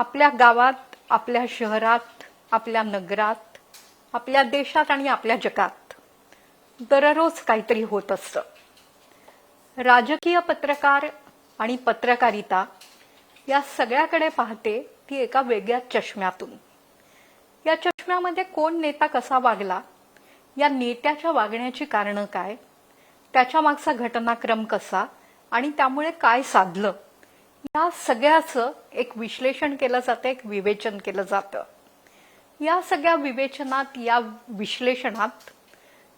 आपल्या गावात आपल्या शहरात आपल्या नगरात आपल्या देशात आणि आपल्या जगात दररोज काहीतरी होत असतं. राजकीय पत्रकार आणि पत्रकारिता या सगळ्याकडे पाहते ती एका वेगळ्या चष्म्यातून. या चष्म्यामध्ये कोण नेता कसा वागला या नेत्याच्या वागण्याची कारणं काय त्याच्या मागचा घटनाक्रम कसा आणि त्यामुळे काय साधलं या सगळ्याचं एक विश्लेषण केलं जातं एक विवेचन केलं जातं. या सगळ्या विवेचनात या विश्लेषणात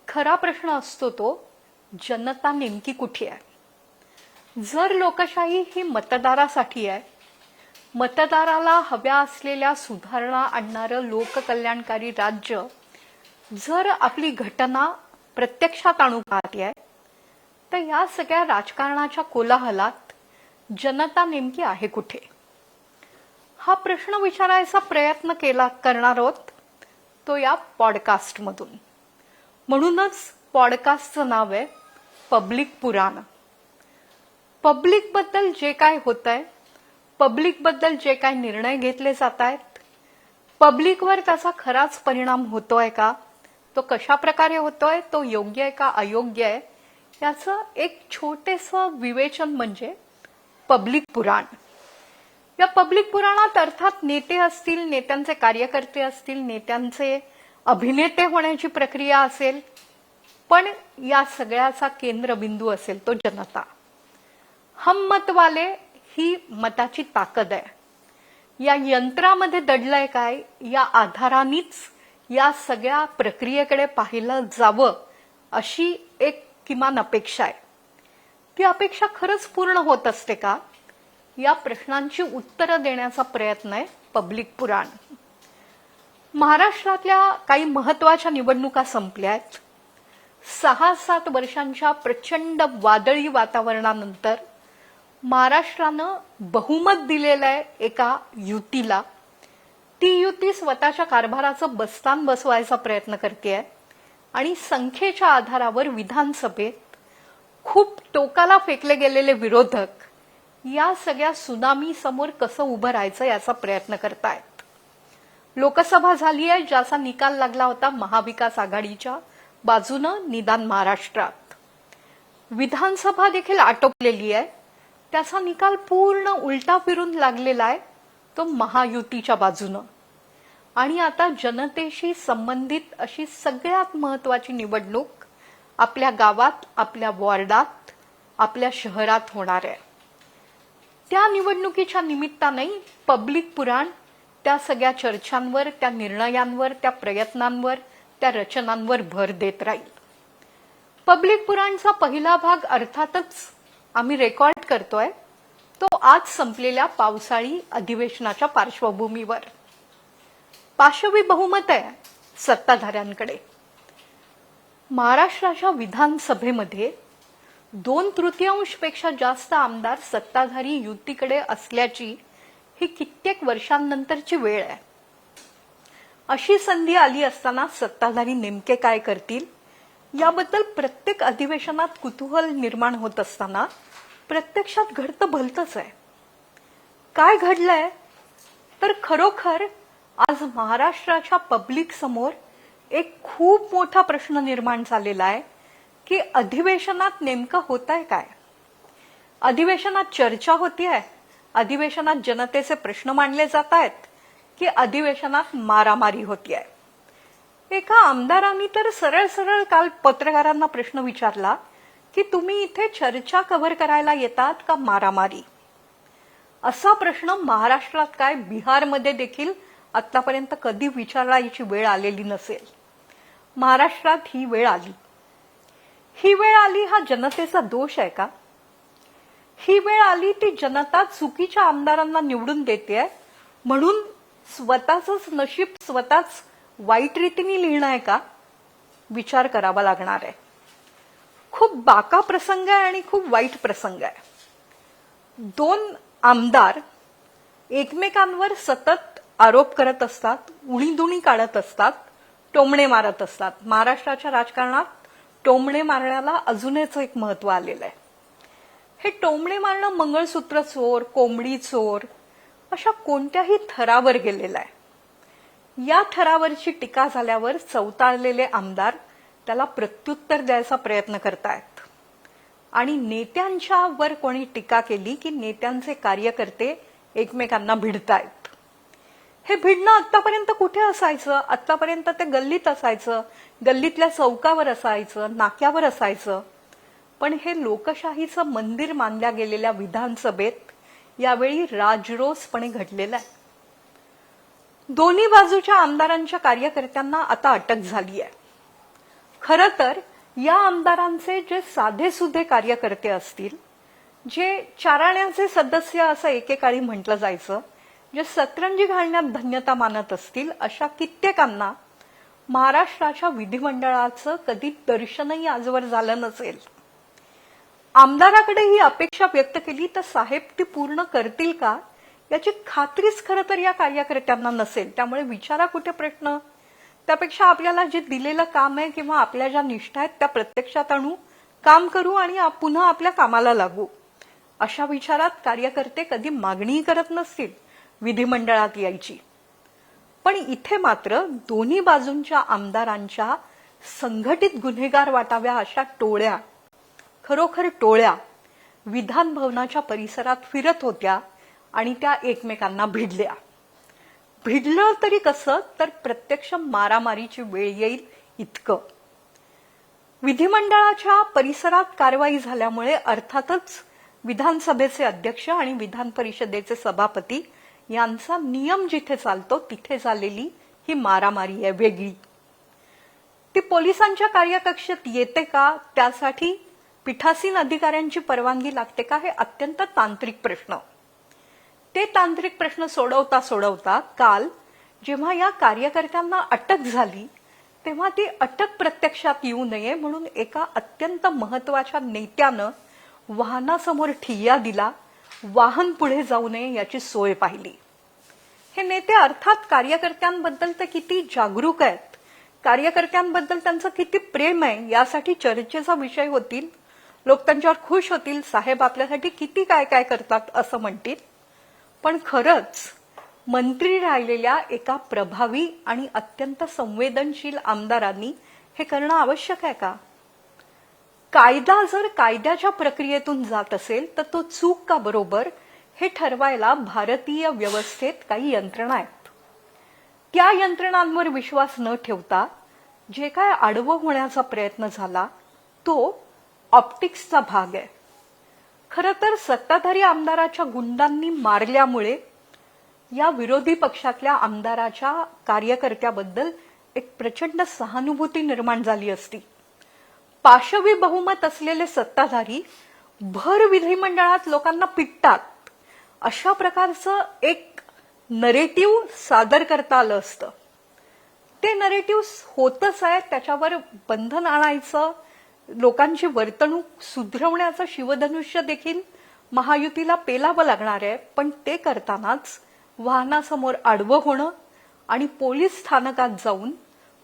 खरा प्रश्न असतो तो जनता नेमकी कुठे आहे? जर लोकशाही ही मतदारासाठी आहे मतदाराला हव्या असलेल्या सुधारणा आणणारं लोककल्याणकारी राज्य जर आपली घटना प्रत्यक्षात आणू पाहते आहे तर या सगळ्या राजकारणाच्या कोलाहलात जनता नेमकी आहे कुठे? हा प्रश्न विचारायचा प्रयत्न केला करणार आहोत तो या पॉडकास्टमधून म्हणूनच पॉडकास्टचं नाव आहे पब्लिक पुराण. पब्लिकबद्दल जे काय होत आहे पब्लिकबद्दल जे काय निर्णय घेतले जात आहेत पब्लिकवर त्याचा खराच परिणाम होतोय का तो कशा प्रकारे होतोय तो योग्य आहे का अयोग्य आहे याचं एक छोटेसं विवेचन म्हणजे पब्लिक पुराण. या पब्लिक पुराणात अर्थात नेते असतील नेत्यांचे कार्यकर्ते असतील नेत्यांचे अभिनेते होण्याची प्रक्रिया असेल पण या सगळ्याचा केंद्रबिंदू असेल तो जनता. हम मतवाले ही मताची ताकद आहे. या यंत्रामध्ये दडलंय काय या आधारानेच या सगळ्या प्रक्रियेकडे पाहिलं जावं अशी एक किमान अपेक्षा आहे. ती अपेक्षा खरंच पूर्ण होत असते का? या प्रश्नांची उत्तरं देण्याचा प्रयत्न आहे पब्लिक पुराण. महाराष्ट्रातल्या काही महत्त्वाच्या निवडणुका संपल्या आहेत. सहा सात वर्षांच्या प्रचंड वादळी वातावरणानंतर महाराष्ट्रानं बहुमत दिलेलं आहे एका युतीला. ती युती स्वतःच्या कारभाराचं बस्तान बसवायचा प्रयत्न करते आहे आणि संख्येच्या आधारावर विधानसभेत खूप टोकाला फेकले गेलेले विरोधक या सगळ्या सुनामी समोर कसं उभं राहायचं याचा प्रयत्न करतायत. लोकसभा झाली आहे ज्याचा निकाल लागला होता महाविकास आघाडीच्या बाजूनं निदान महाराष्ट्रात. विधानसभा देखील आटोपलेली आहे. त्याचा निकाल पूर्ण उलटा फिरून लागलेला आहे तो महायुतीच्या बाजूनं. आणि आता जनतेशी संबंधित अशी सगळ्यात महत्वाची निवडणूक आपल्या गावात आपल्या वॉर्डात आपल्या शहरात होणार आहे. त्या निवडणुकीच्या निमित्ताने पब्लिक पुराण त्या सगळ्या चर्चांवर त्या निर्णयांवर त्या प्रयत्नांवर त्या रचनांवर भर देत राहील. पब्लिक पुराणचा पहिला भाग अर्थातच आम्ही रेकॉर्ड करतोय तो आज संपलेल्या पावसाळी अधिवेशनाच्या पार्श्वभूमीवर. पाशवी बहुमत आहे सत्ताधाऱ्यांकडे. महाराष्ट्राच्या विधानसभेमध्ये दोन तृतीयांशपेक्षा जास्त आमदार सत्ताधारी युतीकडे असल्याची ही कित्येक वर्षांनंतरची वेळ आहे. अशी संधी आली असताना सत्ताधारी नेमके काय करतील? याबद्दल प्रत्येक अधिवेशनात कुतूहल निर्माण होत असताना प्रत्यक्षात घडतं भलतंच आहे. काय घडलंय? तर खरोखर आज महाराष्ट्राच्या पब्लिक समोर एक खूप मोठा प्रश्न निर्माण झालेला आहे की अधिवेशनात नेमकं होत आहे काय? अधिवेशनात चर्चा होती आहे. अधिवेशनात जनतेचे प्रश्न मांडले जात आहेत की अधिवेशनात मारामारी होती आहे. एका आमदारांनी तर सरळ सरळ काल पत्रकारांना प्रश्न विचारला की तुम्ही इथे चर्चा कव्हर करायला येतात का मारामारी? असा प्रश्न महाराष्ट्रात काय बिहारमध्ये देखील आतापर्यंत कधी विचारायची वेळ आलेली नसेल. महाराष्ट्रात ही वेळ आली. ही वेळ आली हा जनतेचा दोष आहे का? ही वेळ आली ती जनता चुकीच्या आमदारांना निवडून देते म्हणून स्वतःच नशीब स्वतःच वाईट रीतीने लिहिणं आहे का? विचार करावा लागणार आहे. खूप बाका प्रसंग आहे आणि खूप वाईट प्रसंग आहे. दोन आमदार एकमेकांवर सतत आरोप करत असतात उणीदुणी काढत असतात टोमणे मारत असतात. महाराष्ट्राच्या राजकारणात टोमणे मारण्याला अजूनच एक महत्त्व आलेलं आहे. हे टोमणे मारणं मंगळसूत्र चोर कोंबडी चोर अशा कोणत्याही थरावर गेलेला आहे. या थरावरची टीका झाल्यावर चवताळलेले आमदार त्याला प्रत्युत्तर द्यायचा प्रयत्न करतायत. आणि नेत्यांच्या वर कोणी टीका केली की नेत्यांचे कार्यकर्ते एकमेकांना भिडतायत. हे भिडणं आतापर्यंत कुठे असायचं? आतापर्यंत ते गल्लीत असायचं. गल्लीतल्या चौकावर असायचं नाक्यावर असायचं. पण हे लोकशाहीचं मंदिर मानल्या गेलेल्या विधानसभेत यावेळी राजरोसपणे घडलेलं आहे. दोन्ही बाजूच्या आमदारांच्या कार्यकर्त्यांना आता अटक झाली आहे. खरं तर या आमदारांचे जे साधे सुधे कार्यकर्ते असतील जे चाराण्याचे सदस्य असं एकेकाळी म्हटलं जायचं जे सतरंजी घालण्यात धन्यता मानत असतील अशा कित्येकांना महाराष्ट्राच्या विधिमंडळाचं कधी दर्शनही आजवर झालं नसेल. आमदाराकडे ही अपेक्षा व्यक्त केली तर साहेब ती पूर्ण करतील का? याची खात्रीच खरं तर या कार्यकर्त्यांना नसेल. त्यामुळे विचारा कुठे प्रश्न? त्यापेक्षा आपल्याला जे दिलेलं काम आहे किंवा आपल्या ज्या निष्ठा आहेत त्या प्रत्यक्षात आणू काम करू आणि पुन्हा आपल्या कामाला लागू. अशा विचारात कार्यकर्ते कधी मागणीही करत नसतील. विधिमंडळात यायची. पण इथे मात्र दोन्ही बाजूंच्या आमदारांच्या संघटित गुन्हेगार वाटाव्या अशा टोळ्या खरोखर टोळ्या विधान भवनाच्या परिसरात फिरत होत्या आणि त्या एकमेकांना भिडल्या. भिडलं तरी कसं तर प्रत्यक्ष मारामारीची वेळ येईल इतकं. विधिमंडळाच्या परिसरात कारवाई झाल्यामुळे अर्थातच विधानसभेचे अध्यक्ष आणि विधान परिषदेचे सभापती यांचा नियम जिथे चालतो तिथे झालेली ही मारामारी आहे वेगळी. ती पोलिसांच्या कार्यकक्षेत येते का? त्यासाठी पीठासीन अधिकाऱ्यांची परवानगी लागते का? हे अत्यंत तांत्रिक प्रश्न. ते तांत्रिक प्रश्न सोडवता सोडवता काल जेव्हा या कार्यकर्त्यांना अटक झाली तेव्हा ती अटक प्रत्यक्षात येऊ नये म्हणून एका अत्यंत महत्त्वाच्या नेत्यानं वाहनासमोर ठिय्या दिला. वाहन पुढे जाऊ नये याची सोय पाहिली. हे नेते अर्थात कार्यकर्त्यांबद्दल तर किती जागरूक आहेत. कार्यकर्त्यांबद्दल त्यांचं किती प्रेम आहे यासाठी चर्चेचा विषय होतील. लोक त्यांच्यावर खुश होतील साहेब आपल्यासाठी किती काय काय करतात असं म्हणतील. पण खरंच मंत्री राहिलेल्या एका प्रभावी आणि अत्यंत संवेदनशील आमदारांनी हे करणं आवश्यक आहे का? कायदा जर कायद्याच्या प्रक्रियेतून जात असेल तर तो चूक का बरोबर? हे ठरवायला भारतीय व्यवस्थेत काही यंत्रणा आहेत. त्या यंत्रणांवर विश्वास न ठेवता जे काय आडवं होण्याचा प्रयत्न झाला तो ऑप्टिक्सचा भाग आहे. खरं तर सत्ताधारी आमदाराच्या गुंडांनी मारल्यामुळे या विरोधी पक्षातल्या आमदाराच्या कार्यकर्त्याबद्दल एक प्रचंड सहानुभूती निर्माण झाली असती. पाशवी बहुमत असलेले सत्ताधारी भर विधिमंडळात लोकांना पिटतात. अशा प्रकारचं एक नरेटिव्ह सादर करता आलं असतं. ते नरेटिव्ह होतच आहे त्याच्यावर बंधन आणायचं लोकांची वर्तणूक सुधरवण्याचं शिवधनुष्य देखील महायुतीला पेलावं लागणार आहे पण ते करतानाच वाहनासमोर आडवं होणं आणि पोलीस स्थानकात जाऊन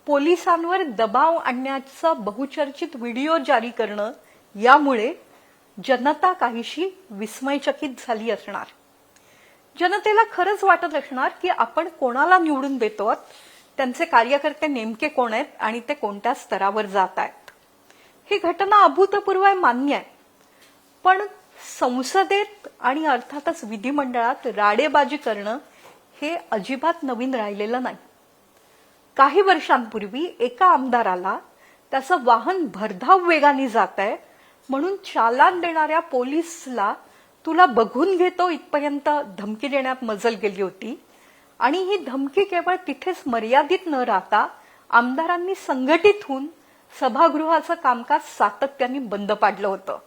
पोलिसांवर दबाव आणण्याचा बहुचर्चित व्हिडिओ जारी करणं यामुळे जनता काहीशी विस्मयचकित झाली असणार. जनतेला खरंच वाटत असणार की आपण कोणाला निवडून देतो त्यांचे कार्यकर्ते नेमके कोण आहेत आणि ते कोणत्या स्तरावर जात आहेत. ही घटना अभूतपूर्व आहे मान्य आहे. पण संसदेत आणि अर्थातच विधिमंडळात राडेबाजी करणं हे अजिबात नवीन राहिलेलं नाही. काही वर्षांपूर्वी एका आमदाराला त्याचं वाहन भरधाव वेगाने जात आहे म्हणून चालान देणाऱ्या पोलीसला तुला बघून घेतो इथपर्यंत धमकी देण्यात मजल गेली होती. आणि ही धमकी केवळ तिथेच मर्यादित न राहता आमदारांनी संघटित होऊन सभागृहाचं कामकाज सातत्याने बंद पाडलं होतं.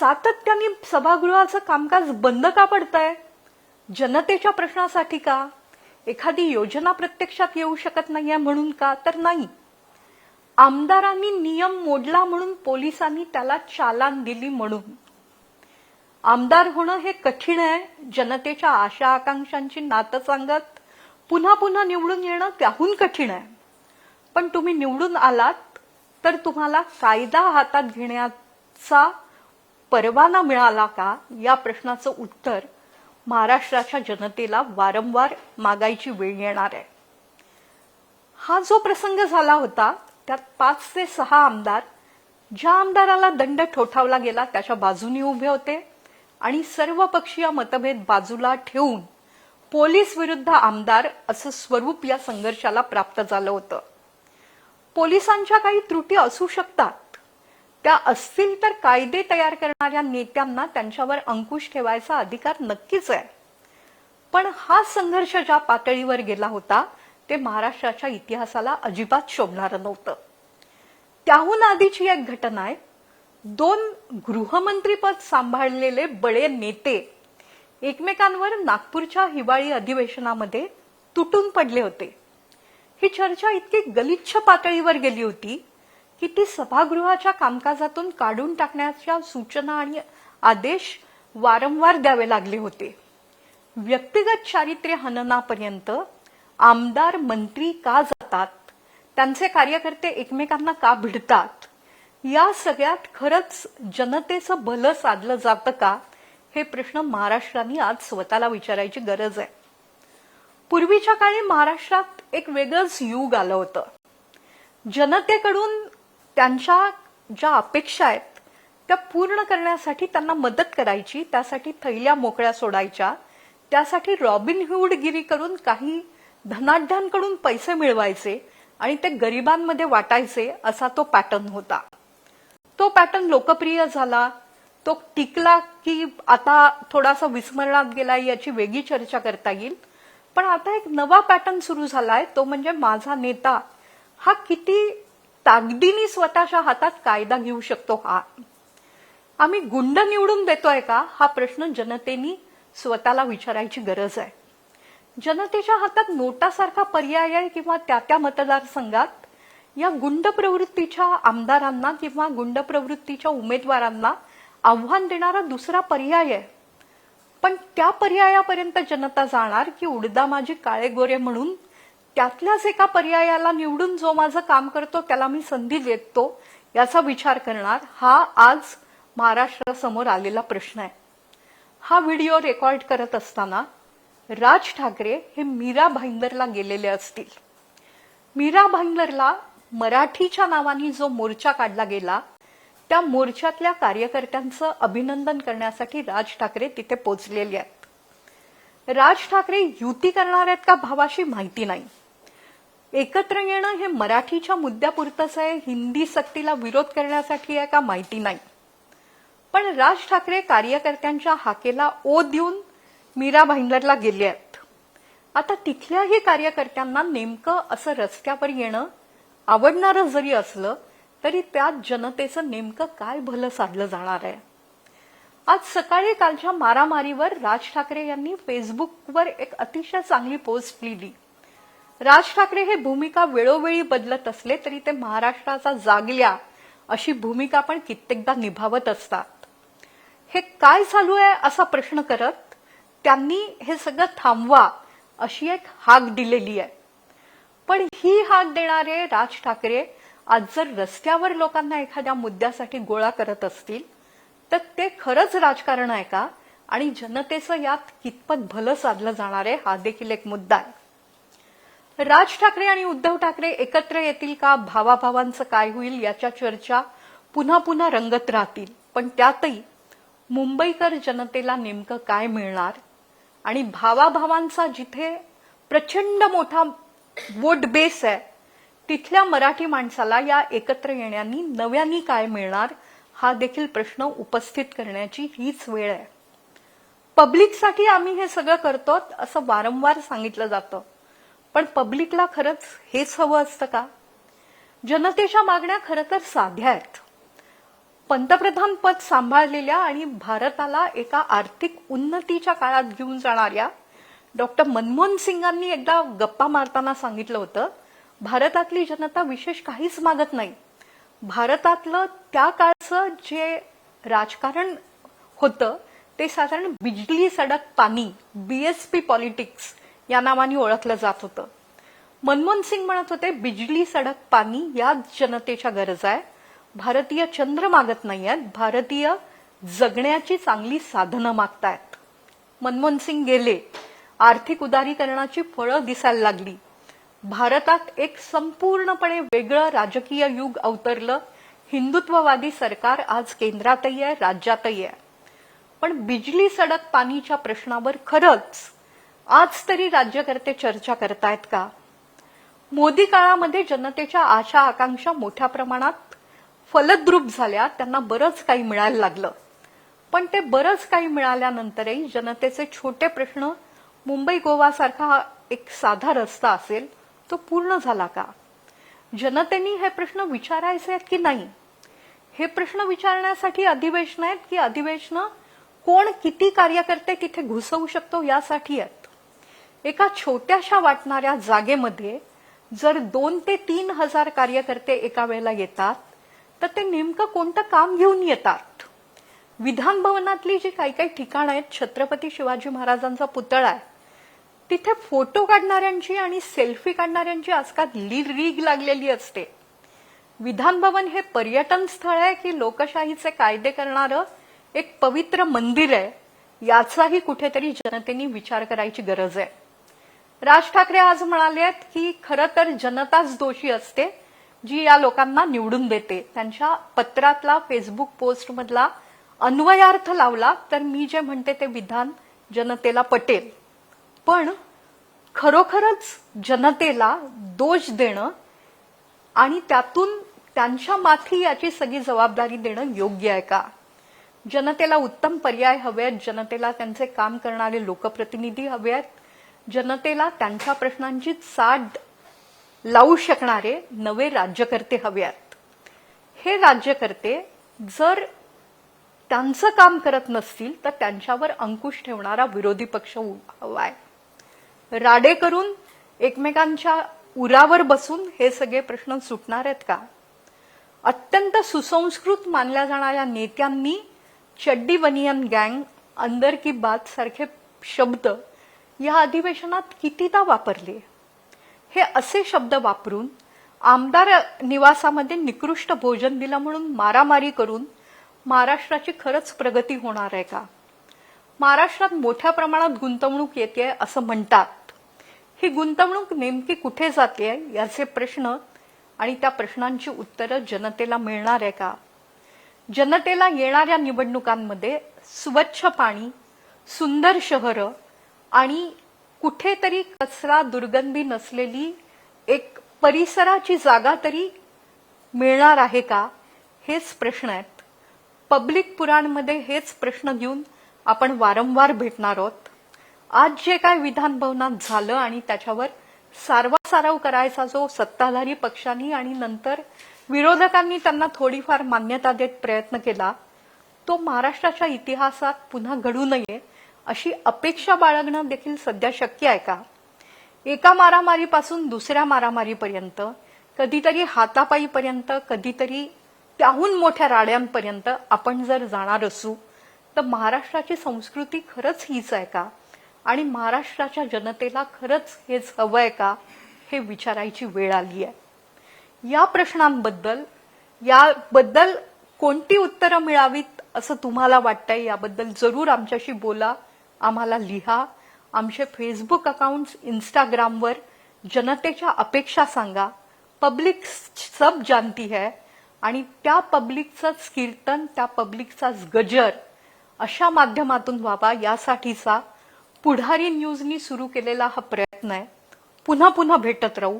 सातत्याने सभागृहाचं कामकाज बंद का पडतंय? जनतेच्या प्रश्नासाठी का? एखादी योजना प्रत्यक्षात येऊ शकत नाहीये म्हणून का? तर नाही. आमदारांनी नियम मोडला म्हणून पोलिसांनी त्याला चालान दिली म्हणून. आमदार होणं हे कठीण आहे. जनतेच्या आशा आकांक्षांची नातं सांगत पुन्हा पुन्हा निवडून येणं त्याहून कठीण आहे. पण तुम्ही निवडून आलात तर तुम्हाला कायदा हातात घेण्याचा परवाना मिळाला का? या प्रश्नाचं उत्तर महाराष्ट्राच्या जनतेला वारंवार मागायची वेळ येणार आहे. हा जो प्रसंग झाला होता त्यात पाच ते सहा आमदार ज्या आमदाराला दंड ठोठावला गेला त्याच्या बाजूनी उभे होते आणि सर्व पक्षीय मतभेद बाजूला ठेवून पोलीस विरुद्ध आमदार असं स्वरूप या संघर्षाला प्राप्त झालं होतं. पोलिसांच्या काही त्रुटी असू शकतात त्या असतील तर कायदे तयार करणाऱ्या नेत्यांना त्यांच्यावर अंकुश ठेवायचा अधिकार नक्कीच आहे. पण हा संघर्ष ज्या पातळीवर गेला होता ते महाराष्ट्राच्या इतिहासाला अजिबात शोभणारं नव्हतं. त्याहून आधीची एक घटना आहे. दोन गृहमंत्रीपद सांभाळलेले बडे नेते एकमेकांवर नागपूरच्या हिवाळी अधिवेशनामध्ये तुटून पडले होते. ही चर्चा इतकी गलिच्छ पातळीवर गेली होती की ती सभागृहाच्या कामकाजातून काढून टाकण्याच्या सूचना आणि आदेश वारंवार द्यावे लागले होते. व्यक्तिगत चारित्र्य हननापर्यंत आमदार मंत्री का जातात? त्यांचे कार्यकर्ते एकमेकांना का भिडतात? या सगळ्यात खरंच जनतेचं भलं साधलं जातं का? हे प्रश्न महाराष्ट्राने आज स्वतःला विचारायची गरज आहे. पूर्वीच्या काळी महाराष्ट्रात एक वेगळंच युग आलं होतं. जनतेकडून त्यांच्या ज्या अपेक्षा आहेत त्या पूर्ण करण्यासाठी त्यांना मदत करायची त्यासाठी थैल्या मोकळ्या सोडायच्या त्यासाठी रॉबिन हुडगिरी करून काही धनाढ्यांकडून पैसे मिळवायचे आणि ते गरिबांमध्ये वाटायचे असा तो पॅटर्न होता. तो पॅटर्न लोकप्रिय झाला. तो टिकला की आता थोडासा विस्मरणात गेला याची वेगळी चर्चा करता येईल. पण आता एक नवा पॅटर्न सुरू झालाय तो म्हणजे माझा नेता. हा किती ताकदीने स्वतःच्या हातात कायदा घेऊ शकतो हा? आम्ही गुंड निवडून देतोय का? हा प्रश्न जनतेनी स्वतःला विचारायची गरज आहे. जनतेच्या हातात नोटासारखा पर्याय आहे किंवा त्या त्या मतदारसंघात या गुंड प्रवृत्तीच्या आमदारांना किंवा गुंड प्रवृत्तीच्या उमेदवारांना आव्हान देणारा दुसरा पर्याय आहे. पण त्या पर्यायापर्यंत जनता जाणार की उडदा माझी काळे गोरे म्हणून त्यातल्याच एका पर्यायाला निवडून जो माझं काम करतो त्याला मी संधी देतो याचा विचार करणार हा आज महाराष्ट्रासमोर आलेला प्रश्न आहे. हा व्हिडिओ रेकॉर्ड करत असताना राज ठाकरे हे मीरा भाईंदरला गेलेले असतील. मीरा भाईंदरला मराठीच्या नावाने जो मोर्चा काढला गेला त्या मोर्चातल्या कार्यकर्त्यांचं अभिनंदन करण्यासाठी राज ठाकरे तिथे पोचलेले आहेत. राज ठाकरे युती करणार आहेत का भावाशी माहिती नाही. एकत्र येणं हे मराठीच्या मुद्द्यापुरतंच आहे. हिंदी सक्तीला विरोध करण्यासाठी आहे का माहिती नाही. पण राज ठाकरे कार्यकर्त्यांच्या हाकेला ओ देऊन मीरा भाईंदरला गेले आहेत. आता तिथल्याही कार्यकर्त्यांना नेमकं असं रस्त्यावर येणं आवडणारं जरी असलं तरी त्यात जनतेचं नेमकं काय भलं साधलं जाणार आहे? आज सकाळी कालच्या मारामारीवर राज ठाकरे यांनी फेसबुकवर एक अतिशय चांगली पोस्ट लिहिली. राज ठाकरे हे भूमिका वेळोवेळी बदलत असले तरी ते महाराष्ट्राचा जागल्या अशी भूमिका पण कित्येकदा निभावत असतात. हे काय चालू आहे असा प्रश्न करत त्यांनी हे सगळं थांबवा अशी एक हाक दिलेली आहे. पण ही हाक देणारे राज ठाकरे आज जर रस्त्यावर लोकांना एखाद्या मुद्द्यासाठी गोळा करत असतील तर ते खरंच राजकारण आहे का? आणि जनतेचं यात कितपत भलं साधलं जाणार आहे हा देखील एक मुद्दा आहे. राज ठाकरे आणि उद्धव ठाकरे एकत्र येतील का? भावाभावांचं काय होईल याच्या चर्चा पुन्हा पुन्हा रंगत राहतील. पण त्यातही मुंबईकर जनतेला नेमकं काय मिळणार? आणि भावाभावांचा जिथे प्रचंड मोठा वोट बेस आहे तिथल्या मराठी माणसाला या एकत्र येण्यानी नव्यानी काय मिळणार? हा देखील प्रश्न उपस्थित करण्याची हीच वेळ आहे. पब्लिकसाठी आम्ही हे सगळं करतो असं वारंवार सांगितलं जातं. पण पब्लिकला खरंच हेच हवं असतं का? जनतेच्या मागण्या खरं तर साध्या आहेत. पंतप्रधान पद सांभाळलेल्या आणि भारताला एका आर्थिक उन्नतीच्या काळात घेऊन जाणाऱ्या डॉक्टर मनमोहन सिंगांनी एकदा गप्पा मारताना सांगितलं होतं भारतातली जनता विशेष काहीच मागत नाही. भारतातलं त्या काळचं जे राजकारण होतं ते साधारण बिजली सडक पाणी बीएसपी पॉलिटिक्स या नावाने ओळखलं जात होतं. मनमोहन सिंग म्हणत होते बिजली सडक पाणी याच जनतेच्या गरज आहे भारतीय चंद्र मागत नाही आहेत. भारतीय जगण्याची चांगली साधनं मागतायत. मनमोहन सिंग गेले. आर्थिक उदारीकरणाची फळं दिसायला लागली. भारतात एक संपूर्णपणे वेगळं राजकीय युग अवतरलं. हिंदुत्ववादी सरकार आज केंद्रातही आहे राज्यातही आहे. पण बिजली सडक पाणीच्या प्रश्नावर खरंच आज तरी राज्यकर्ते चर्चा करतायत का? मोदी काळामध्ये जनतेच्या आशा आकांक्षा मोठ्या प्रमाणात फलद्रूप झाल्या त्यांना बरंच काही मिळायला लागलं. पण ते बरंच काही मिळाल्यानंतरही जनतेचे छोटे प्रश्न मुंबई गोवासारखा हा एक साधा रस्ता असेल तो पूर्ण झाला का? जनतेनी हे प्रश्न विचारायचे आहेत की नाही? हे प्रश्न विचारण्यासाठी अधिवेशन आहेत की अधिवेशन कोण किती कार्यकर्ते तिथे घुसवू शकतो यासाठी आहेत? एका छोट्याशा वाटणाऱ्या जागेमध्ये जर दोन ते तीन हजार कार्यकर्ते एका वेळेला येतात तर ते नेमकं कोणतं काम घेऊन येतात? विधान भवनातली जी काही काही ठिकाणं आहेत छत्रपती शिवाजी महाराजांचा पुतळा आहे तिथे फोटो काढणाऱ्यांची आणि सेल्फी काढणाऱ्यांची आजकाल लीड रीग लागलेली असते. विधान भवन हे पर्यटन स्थळ आहे की लोकशाहीचे कायदे करणारं एक पवित्र मंदिर आहे याचाही कुठेतरी जनतेने विचार करायची गरज आहे. राज ठाकरे आज म्हणाले आहेत की खरं तर जनताच दोषी असते जी या लोकांना निवडून देते. त्यांच्या पत्रातला फेसबुक पोस्टमधला अन्वयार्थ लावला तर मी जे म्हणते ते विधान जनतेला पटेल. पण खरोखरच जनतेला दोष देणं आणि त्यातून त्यांच्या माथी याची सगळी जबाबदारी देणं योग्य आहे का? जनतेला उत्तम पर्याय हवे आहेत जनतेला त्यांचे काम करणारे लोकप्रतिनिधी हवे आहेत जनतेला त्यांच्या प्रश्नांची साथ लावू शकणारे नवे राज्यकर्ते हवे आहेत हे राज्यकर्ते जर त्यांचं काम करत नसतील तर त्यांच्यावर अंकुश ठेवणारा विरोधी पक्ष हवा आहे. राडे करून एकमेकांच्या उरावर बसून हे सगळे प्रश्न सुटणार आहेत का? अत्यंत सुसंस्कृत मानल्या जाणाऱ्या नेत्यांनी चड्डी बनियन गँग अंदर की बात सारखे शब्द या अधिवेशनात कितीदा वापरले? हे असे शब्द वापरून आमदार निवासामध्ये निकृष्ट भोजन दिलं म्हणून मारामारी करून महाराष्ट्राची खरंच प्रगती होणार आहे का? महाराष्ट्रात मोठ्या प्रमाणात गुंतवणूक येते असं म्हणतात. ही गुंतवणूक नेमकी कुठे जाते याचे प्रश्न आणि त्या प्रश्नांची उत्तरं जनतेला मिळणार आहे का? जनतेला येणाऱ्या निवडणुकांमध्ये स्वच्छ पाणी सुंदर शहरं आणि कुठेतरी कचरा दुर्गंधी नसलेली एक परिसराची जागा तरी मिळणार आहे का? हेच प्रश्न आहेत. पब्लिक पुराणमध्ये हेच प्रश्न घेऊन आपण वारंवार भेटणार आहोत. आज जे काय विधान भवनात झालं आणि त्याच्यावर सारवासारव करायचा जो सत्ताधारी पक्षांनी आणि नंतर विरोधकांनी त्यांना थोडीफार मान्यता देत प्रयत्न केला तो महाराष्ट्राच्या इतिहासात पुन्हा घडू नये. अशी अपेक्षा बाळगणं देखील सध्या शक्य आहे का? एका मारामारीपासून दुसऱ्या मारामारीपर्यंत कधीतरी हातापाईपर्यंत कधीतरी त्याहून मोठ्या राड्यांपर्यंत आपण जर जाणार असू तर महाराष्ट्राची संस्कृती खरंच हीच आहे का? आणि महाराष्ट्राच्या जनतेला खरंच हेच हवं आहे का? हे विचारायची वेळ आली आहे. या प्रश्नांबद्दल याबद्दल कोणती उत्तरं मिळावीत असं तुम्हाला वाटतंय? याबद्दल जरूर आमच्याशी बोला. आम्हाला लिहा. आमचे फेसबुक अकाउंट्स इंस्टाग्रामवर जनतेच्या अपेक्षा सांगा. पब्लिक सब जानती है आणि त्या पब्लिकचंच कीर्तन त्या पब्लिकचाच गजर अशा माध्यमातून व्हावा यासाठीचा पुढारी न्यूजनी सुरू केलेला हा प्रयत्न आहे. पुन्हा पुन्हा भेटत राहू.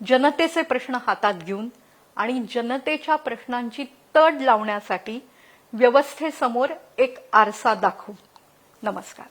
जनतेचे प्रश्न हातात घेऊन आणि जनतेच्या प्रश्नांची तड लावण्यासाठी व्यवस्थेसमोर एक आरसा दाखवू. नमस्कार.